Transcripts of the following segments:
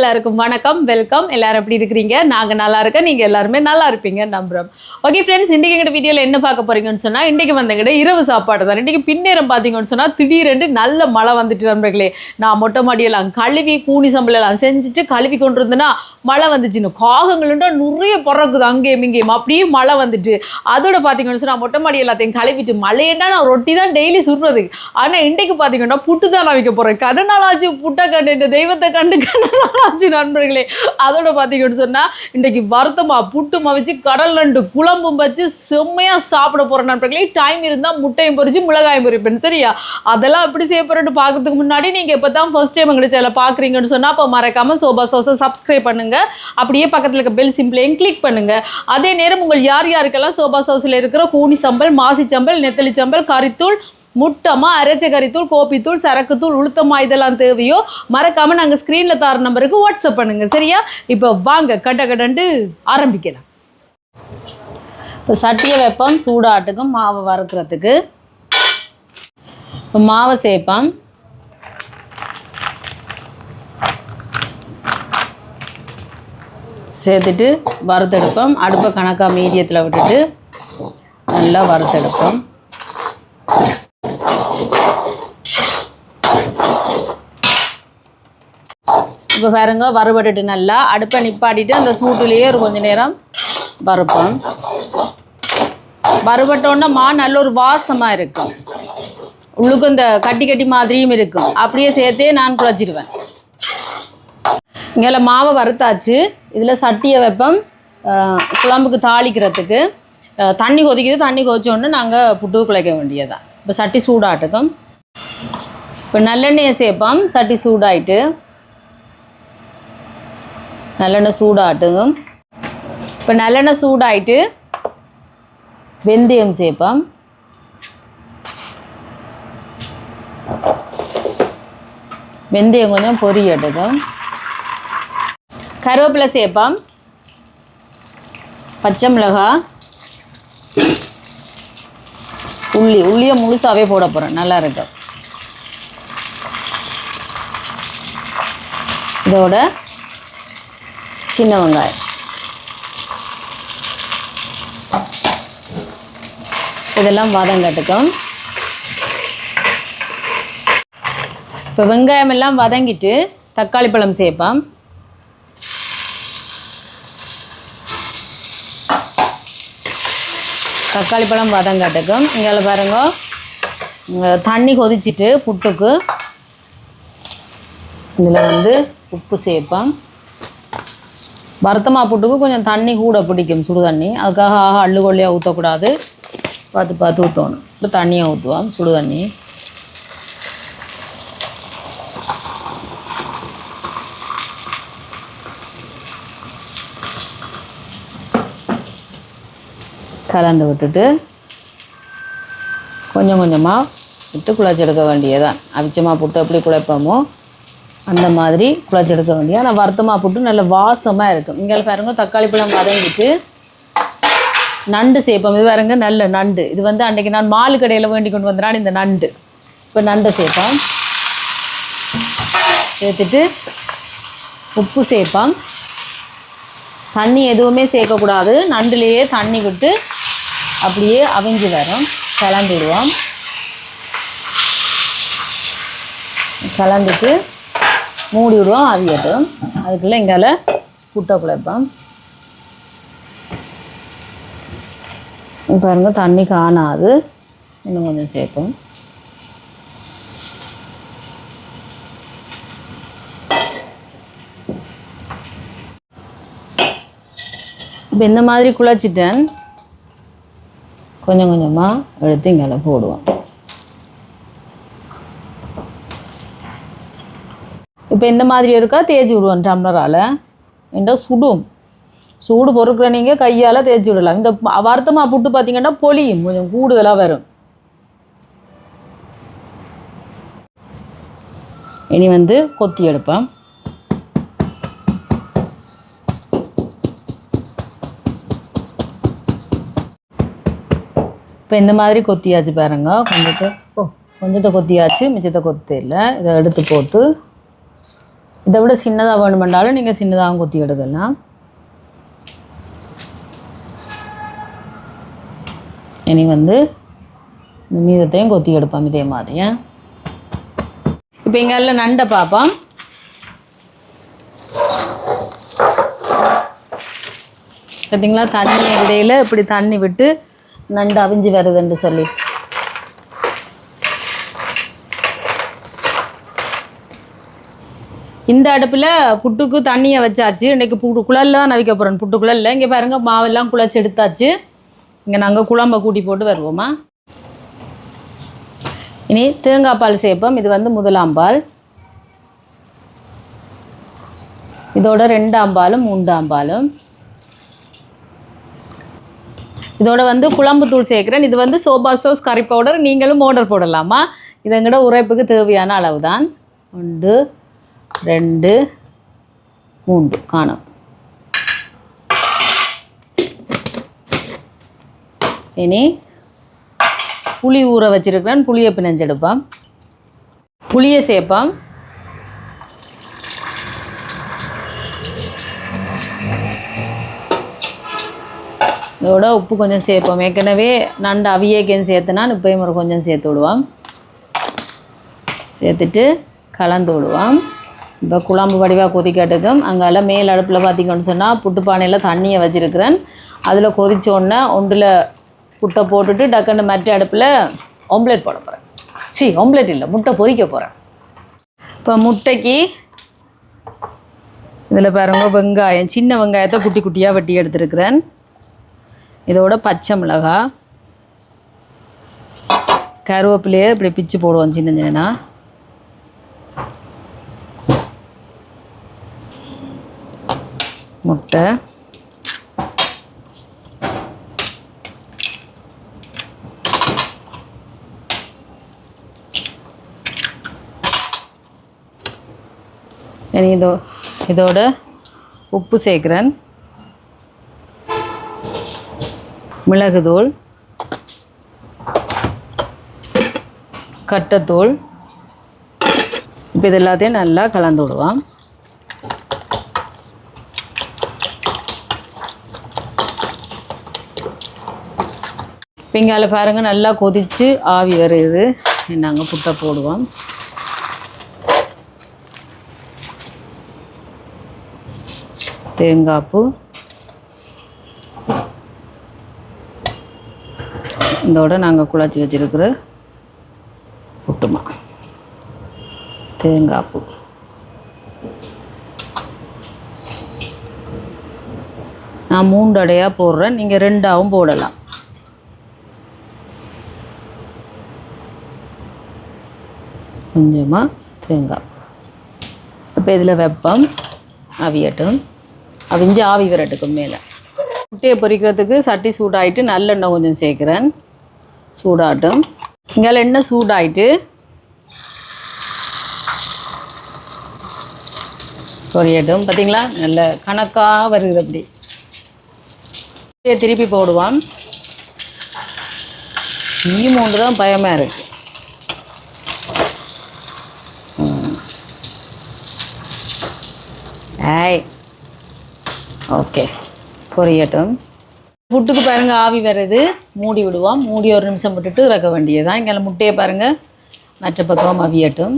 எல்லாருக்கும் வணக்கம் வெல்கம் எல்லாரும் எப்படி இருக்கிறீங்க? நாங்கள் நல்லா இருக்கேன் நீங்கள் எல்லாருமே நல்லா இருப்பீங்க நம்புறோம். ஓகே ஃப்ரெண்ட்ஸ் இன்றைக்கி எங்கள் வீடியோவில் என்ன பார்க்க போறீங்கன்னு சொன்னால் இன்றைக்கி வந்தங்கிட்ட இரவு சாப்பாடு தான். இன்றைக்கி பின்னேரம் பார்த்தீங்கன்னு சொன்னால் திடீரென்று நல்ல மழை வந்துட்டு நண்பர்களே. நான் மொட்டை மாடியெல்லாம் கழுவி கூனி சம்பளெல்லாம் செஞ்சுட்டு கழுவி கொண்டு இருந்தேன்னா மழை வந்துச்சுன்னு காகங்களுண்டா நிறைய பிறக்குது அங்கேயும் இங்கேயும். அப்படியே மழை வந்துட்டு. அதோட பார்த்தீங்கன்னு சொன்னால் மொட்டை மாடி எல்லாத்தையும் கழுவிட்டு மழையேண்டா நான் ரொட்டி தான் டெய்லி சுடுறது ஆனால் இன்றைக்கு பார்த்தீங்கன்னா புட்டு தான் நான் வைக்க போகிறேன் கருநாளாச்சு புட்டை கண்டு இந்த தெய்வத்தை கண்டு அஞ்சு நண்பர்களே அதோட பார்த்தீங்கன்னு சொன்னால் இன்றைக்கு வருத்தமாக புட்டு வச்சு கடல் நண்டு குழம்பும் வச்சு செம்மையாக சாப்பிட போகிற நண்பர்களே டைம் இருந்தால் முட்டையும் பொறிச்சு மிளகாயும் பொரிப்பேன். சரியா? அதெல்லாம் எப்படி செய்ய போகிறேன்னு பார்க்கறதுக்கு முன்னாடி நீங்கள் இப்போ தான் ஃபர்ஸ்ட் டைம் எங்களை சேனல் பார்க்குறீங்கன்னு சொன்னால் அப்போ மறக்காமல் சோபா சோசை சப்ஸ்கிரைப் பண்ணுங்கள் அப்படியே பக்கத்தில் இருக்க பெல் சிம்பிளையும் கிளிக் பண்ணுங்கள் அதே நேரம் உங்கள் யார் யாருக்கெல்லாம் சோபா சோஸில் இருக்கிற கூனி சம்பல் மாசி சம்பல் நெத்தலி சம்பல் கறித்தூள் முட்டமாக அரைச்ச கறித்தூள் கோப்பித்தூள் சரக்குத்தூள் உளுத்தமா இதெல்லாம் தேவையோ மறக்காமல் நாங்கள் ஸ்க்ரீனில் தர நம்பருக்கு வாட்ஸ்அப் பண்ணுங்கள் சரியா? இப்போ வாங்க கட்ட கடன்ட்டு ஆரம்பிக்கலாம். இப்போ சட்டியை வைப்போம் சூடாட்டுக்கும் மாவை வறுக்கிறதுக்கு. இப்போ மாவை சேர்ப்போம் சேர்த்துட்டு வறுத்தெடுப்போம். அடுப்பை கணக்காக மீடியத்தில் விட்டுட்டு நல்லா வறுத்தெடுப்போம். இப்போ பாருங்க வறுபட்டுட்டு நல்லா அடுப்பை நிப்பாட்டிட்டு அந்த சூட்டுலேயே ஒரு கொஞ்ச நேரம் வறுப்போம். வறுபட்டோன்னா மா நல்ல ஒரு வாசமாக இருக்கும். உள்ளுக்கு இந்த கட்டி கட்டி மாதிரியும் இருக்கும். அப்படியே சேர்த்தே நான் குழச்சிடுவேன். இங்கே மாவை வறுத்தாச்சு. இதில் சட்டியை வைப்போம். குழம்புக்கு தாளிக்கிறதுக்கு. தண்ணி கொதிக்குது. தண்ணி கொதிச்சோடனே நாங்கள் புட்டு குழைக்க வேண்டியதான் இப்போ சட்டி சூடாட்டுக்கும் இப்போ நல்லெண்ணெயை சேர்ப்போம். சட்டி சூடாயிட்டு நல்லெண்ணெய் சூடாட்டுக்கும் இப்போ நல்லெண்ணெய் சூடாயிட்டு வெந்தயம் சேர்ப்போம். வெந்தயம் கொஞ்சம் பொரியட்டுக்கும் கருவேப்பிலை சேர்ப்போம். பச்சை மிளகாய். உள்ளி உள்ளியை முழுசாகவே போட போகிறேன் நல்லா இருக்கும் இதோட சின்ன வெங்காயம் இதெல்லாம் வதங்கட்டுக்கும் இப்போ வெங்காயம் எல்லாம் வதங்கிட்டு தக்காளி பழம் சேர்ப்போம். தக்காளி பழம் வதங்கட்டுக்கும் இங்கே பாருங்க. தண்ணி கொதிச்சிட்டு புட்டுக்கு இதில் வந்து உப்பு சேர்ப்போம். வருத்தமா புட்டுக்கு கொஞ்சம் தண்ணி கூட பிடிக்கும் சுடு தண்ணி அதுக்காக ஆக அள்ளு கொள்ளியாக ஊற்றக்கூடாது பார்த்து பார்த்து ஊற்றணும் இப்போ தண்ணியை ஊற்றுவோம் சுடு தண்ணி கலந்து விட்டுட்டு கொஞ்சம் கொஞ்சமாக விட்டு குழச்செடுக்க வேண்டியதான் அவிச்சமாக புட்டு எப்படி குழைப்போமோ அந்த மாதிரி குழச்செடுக்க வேண்டிய ஆனால் வருத்தமாக போட்டு நல்ல வாசமாக இருக்கும். இங்கே பாருங்க தக்காளி பழம் வதங்கிட்டு நண்டு சேர்ப்போம் இது பாருங்க நல்ல நண்டு. இது வந்து அன்றைக்கி நான் மாலு கடையில் வேண்டி கொண்டு வந்தேன். இந்த நண்டு. இப்போ நண்டை சேர்ப்போம் சேர்த்துட்டு உப்பு சேர்ப்போம் தண்ணி எதுவுமே சேர்க்கக்கூடாது. நண்டுலேயே தண்ணி விட்டு அப்படியே அவிஞ்சு வரும். கலந்துடுவோம். கலந்துட்டு மூடி விடுவோம் ஆவியட்டும் அதுக்குள்ளே எங்கால புட்டை குழைப்போம் பாருங்க தண்ணி காணாது. இன்னும் கொஞ்சம் சேர்ப்போம். இப்போ இந்த மாதிரி குழச்சிட்டேன். கொஞ்சம் கொஞ்சமாக எடுத்து இங்கே போடுவோம். இப்போ இந்த மாதிரி இருக்கா தேய்ச்சி விடுவோம் டம்ளரால் என்கிட்ட சுடும். சூடு பொறுக்கிற நீங்கள் கையால் தேய்ச்சி விடலாம். இந்த வருத்தமாக புட்டு பார்த்தீங்கன்னா பொலியும். கொஞ்சம் கூடுதலாக வரும். இனி வந்து கொத்தி எடுப்பேன் இப்போ இந்த மாதிரி கொத்தியாச்சு பாருங்க. கொஞ்சத்தை ஓ கொஞ்சத்தை கொத்தியாச்சு மிச்சத்தை கொத்தி இல்லை. இதை எடுத்து போட்டு இதை விட சின்னதாக வேணுமென்றாலும் நீங்கள் சின்னதாகவும் கொத்தி எடுக்கலாம். இனி வந்து இந்த மீதத்தையும் கொத்தி எடுப்போம் இதே மாதிரி இப்போ இங்கே நண்டை பார்ப்போம். பார்த்தீங்களா தண்ணி இடையில் இப்படி தண்ணி விட்டு நண்டு அவிஞ்சு வருதுன்னு சொல்லி. இந்த அடுப்பில் புட்டுக்கு தண்ணியை வச்சாச்சு. இன்றைக்கி புட்டு குழல்ல தான் நவிக்க போகிறோம் புட்டு குழல்ல. இங்கே பாருங்க மாவெல்லாம் குழச்சி எடுத்தாச்சு. இங்கே நாங்கள் குழம்பை கூட்டி போட்டு வருவோமா? இனி தேங்காய் பால் சேர்ப்போம் இது வந்து முதலாம் பால். இதோட ரெண்டாம் பாலும் மூன்றாம் பாலும். இதோட வந்து குழம்பு தூள் சேர்க்குறேன். இது வந்து சோபா சோஸ் கறி பவுடர். நீங்களும் ஆர்டர் போடலாமா? இது எங்கட உரைப்புக்கு தேவையான அளவு தான் ஒன்று ரெண்டு மூன்று. காணும். இனி புளி ஊற வச்சிருக்கிறேன். புளியை பிணைஞ்செடுப்போம். புளியை சேர்ப்போம். இதோட உப்பு கொஞ்சம் சேர்ப்போம். ஏற்கனவே நண்டு அவியேக்கேன்னு சேர்த்துனா இப்பயும் ஒரு கொஞ்சம் சேர்த்து விடுவோம். சேர்த்துட்டு கலந்து விடுவோம். இப்போ குழம்பு வடிவாக கொதிக்கட்டுக்கும். அங்கால மேல் அடுப்பில் பார்த்தீங்கன்னு சொன்னால் புட்டு பானையில் தண்ணியை வச்சுருக்கிறேன். அதில் கொதித்த உடனே ஒன்றில் புட்டை போட்டுட்டு டக்குன்னு மற்ற அடுப்பில் ஆம்லேட் போட போகிறேன் சி ஆம்லேட் இல்லை முட்டை பொறிக்க போகிறேன் இப்போ முட்டைக்கு இதில் பாருங்க வெங்காயம் சின்ன வெங்காயத்தை குட்டி குட்டியாக வெட்டி எடுத்துருக்கிறேன். இதோட பச்சை மிளகாய் கருவேப்பிலையே இப்படி பிச்சு போடுவோம் சின்ன சின்னனா. முட்டை. இனி இதோ இதோட உப்பு சேர்க்குறேன். மிளகுதூள் கட்டத்தூள். இப்போ இது எல்லாத்தையும் நல்லா கலந்து விடுவோம். பிங்கால பாருங்கள் நல்லா கொதித்து ஆவி வருது. நாங்கள் புட்டை போடுவோம். தேங்காய்ப்பு இதோட நாங்கள் குழச்சி வச்சிருக்கிற புட்டுமா. தேங்காய்ப்பு நான் மூன்று அடையாக போடுறேன். நீங்கள் ரெண்டாவும் போடலாம். கொஞ்சமாக தேங்காய். இப்போ இதில் வெப்பம் அவியட்டும் அவிஞ்சு ஆவி விரட்டுக்கும் மேலே. முட்டையை பொரிக்கிறதுக்கு சட்டி சூடாயிட்டு நல்லெண்ணெய் கொஞ்சம் சேர்க்குறேன். சூடாட்டும். இங்கே எண்ணெய் சூடாயிட்டு பொரியட்டும். பார்த்தீங்களா நல்ல கணக்காக வருது அப்படி. முட்டையை திருப்பி போடுவான் ஈ மூன்று தான் பயமாக இருக்குது ஆய் ஓகே பொரியட்டும். புட்டுக்கு பாருங்க ஆவி வருது மூடி விடுவோம். மூடி ஒரு நிமிஷம் விட்டுட்டு இறக்க வேண்டியதுதான். இங்கே முட்டையை பாருங்க. மற்ற பக்கம் அவியட்டும்.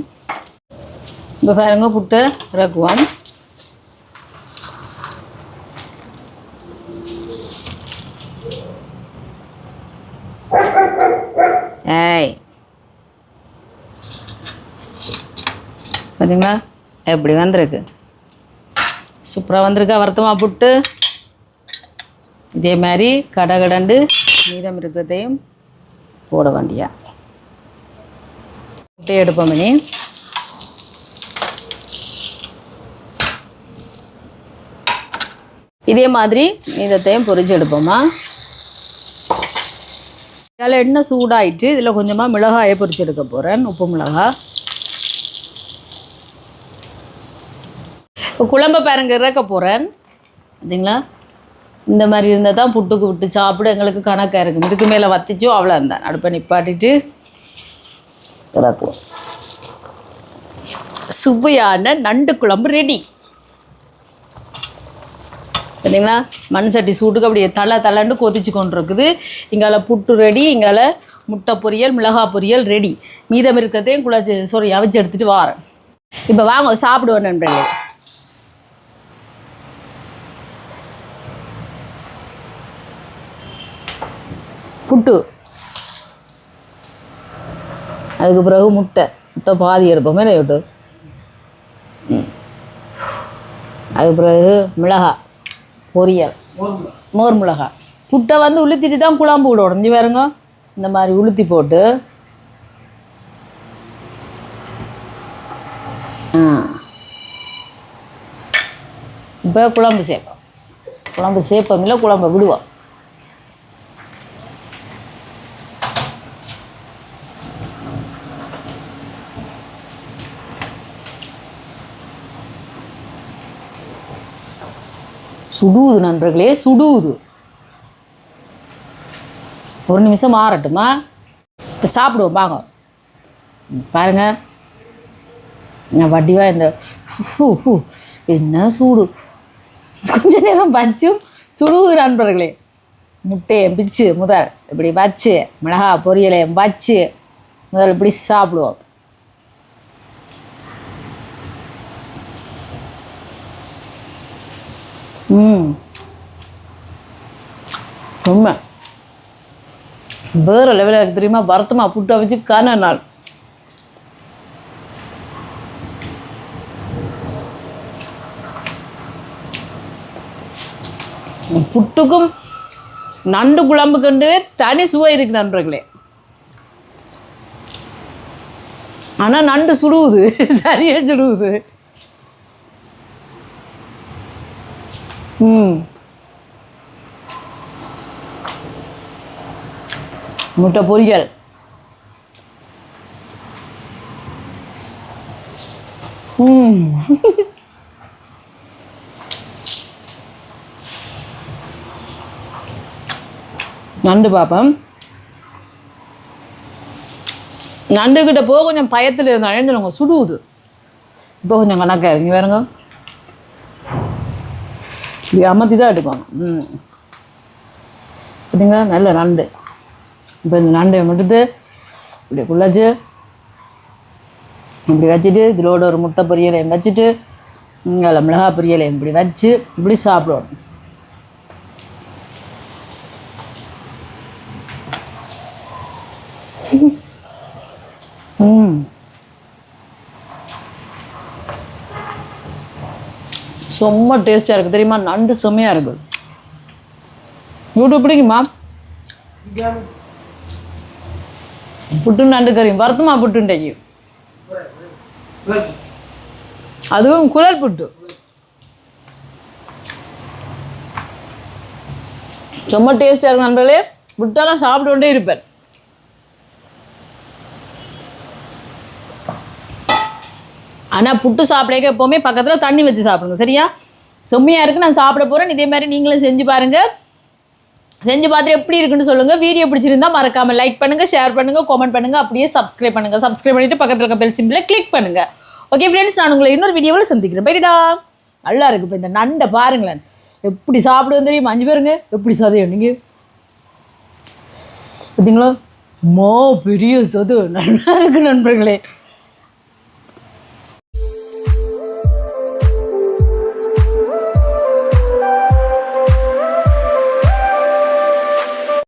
இப்போ பாருங்க புட்டை இறக்குவோம். ஏய் பார்த்தீங்களா எப்படி வந்திருக்கு? சூப்பராக வந்திருக்கா. வருத்தமாக புட்டு. இதே மாதிரி கடகடண்டு மீதம் இருக்கிறதையும் போட வேண்டியா. புட்டே எடுப்போம் மணி இதே மாதிரி மீதத்தையும் பொறிச்சு எடுப்போமா. இதில் எண்ணெய் சூடாயிட்டு இதில் கொஞ்சமாக மிளகாயை பொறிச்சு எடுக்க போகிறேன் உப்பு மிளகாய். இப்போ குழம்ப பாருங்க இறக்க போகிறேன் பார்த்தீங்களா இந்த மாதிரி இருந்தால் தான் புட்டுக்கு விட்டு சாப்பிட எங்களுக்கு கணக்காக இருக்கும். இதுக்கு மேலே வத்திச்சோ அவ்வளோ இருந்தான் அடுப்பை நிப்பாட்டிட்டு இறக்குவோம். சுவையான நண்டு குழம்பு ரெடி சரிங்களா மண் சட்டி சூட்டுக்கு அப்படியே தலை தலைன்னு கொதிச்சு கொண்டு இருக்குது இங்கால புட்டு ரெடி இங்கால முட்டை பொரியல் மிளகாய் பொரியல் ரெடி மீதம் இருக்கிறதையும் குழச்சி சாரி அவிச்சு எடுத்துகிட்டு வாரேன். இப்போ வாங்க சாப்பிடுவோம் நண்பர்களே. புட்டு. அதுக்கு பிறகு முட்டை. முட்டை பாதி எடுப்போமே. விட்டு அதுக்கு பிறகு மிளகா பொரியல் மோர் மிளகாய் புட்டை வந்து உளுத்திட்டு தான் குழம்பு விட உடஞ்சி பாருங்க. இந்த மாதிரி உளுத்தி போட்டு. இப்போ குழம்பு சேர்ப்போம். குழம்பு சேர்ப்போம் இல்லை குழம்பை விடுவோம். சுடுவுது நண்பர்களே சுடுவுது ஒரு நிமிஷம் மாறட்டுமா இப்போ சாப்பிடுவோம் வாங்க பாருங்கள் பாருங்க. நான் வடிவாக இந்த ஹூ, ஹூ, என்ன சூடு. கொஞ்ச நேரம் வச்சும் சுடுவுது நண்பர்களே. முட்டையை பிச்சு முதல் இப்படி வச்சு மிளகா பொரியலையும் வச்சு முதல் இப்படி சாப்பிடுவோம். ம். உண்மை வேறு லெவலில் எனக்கு தெரியுமா? வருத்தமாக புட்டு வச்சு காண நாள். புட்டுக்கும் நண்டு குழம்பு கண்டு தனி சுவை இருக்கு நண்பர்களே. ஆனால் நண்டு சுடுவுது. சரியா சுடுவுது. முட்டை பொரியல். ம். நண்டு பார்ப்பேன் நண்டுக்கிட்ட போக கொஞ்சம் பயத்தில் இருந்தாலும் அவங்க சுடுவுது இப்போ கொஞ்சம் கணக்காக இங்கே வேறுங்க இப்படி அமர்த்தி தான் எடுப்பாங்க ம். பார்த்தீங்களா நல்ல நண்டு. இப்போ இந்த நண்டை மட்டுத்து இப்படி குள்ளாச்சு இப்படி வச்சுட்டு இதிலோட ஒரு முட்டை பொரியலையும் வச்சுட்டு அதில் மிளகா பொரியலையும் இப்படி வச்சு இப்படி சாப்பிடுவோம் செம்ம டேஸ்ட்டாக இருக்குது தெரியுமா? நண்டு செம்மையாக இருக்குது யூடியூப் பிடிக்குமா? புட்டு நண்டு கறி. வருத்தமா புட்டுண்டைக்கு அதுவும் குழல் புட்டு. செம்ம டேஸ்ட்டாக இருக்கும் நண்பர்களே. புட்டெல்லாம் சாப்பிட்டு கொண்டே இருப்பேன். ஆனால் புட்டு சாப்பிடக்க எப்போவுமே பக்கத்தில் தண்ணி வச்சு சாப்பிடுங்க சரியா? செம்மையாக இருக்குது நான் சாப்பிட போகிறேன் இதே மாதிரி நீங்களும் செஞ்சு பாருங்கள் செஞ்சு பார்த்துட்டு எப்படி இருக்குன்னு சொல்லுங்கள் வீடியோ பிடிச்சிருந்தா மறக்காமல் லைக் பண்ணுங்கள் ஷேர் பண்ணுங்கள் கமெண்ட் பண்ணுங்கள் அப்படியே சப்ஸ்கிரைப் பண்ணுங்கள் சப்ஸ்கிரைப் பண்ணிவிட்டு பக்கத்தில் இருக்க பெல் சிம்பிளை கிளிக் பண்ணுங்கள் ஓகே ஃப்ரெண்ட்ஸ் நான் உங்களை இன்னொரு வீடியோவில் சந்திக்கிறேன். பைடா நல்லா இருக்குது இப்போ இந்த நண்டை பாருங்களேன். எப்படி சாப்பிடுவோம் தெரியும்? அஞ்சு பேருங்க. எப்படி சதையும் நீங்கள் பார்த்தீங்களா மோ பெரிய சது நல்லா இருக்குது நண்பர்களே.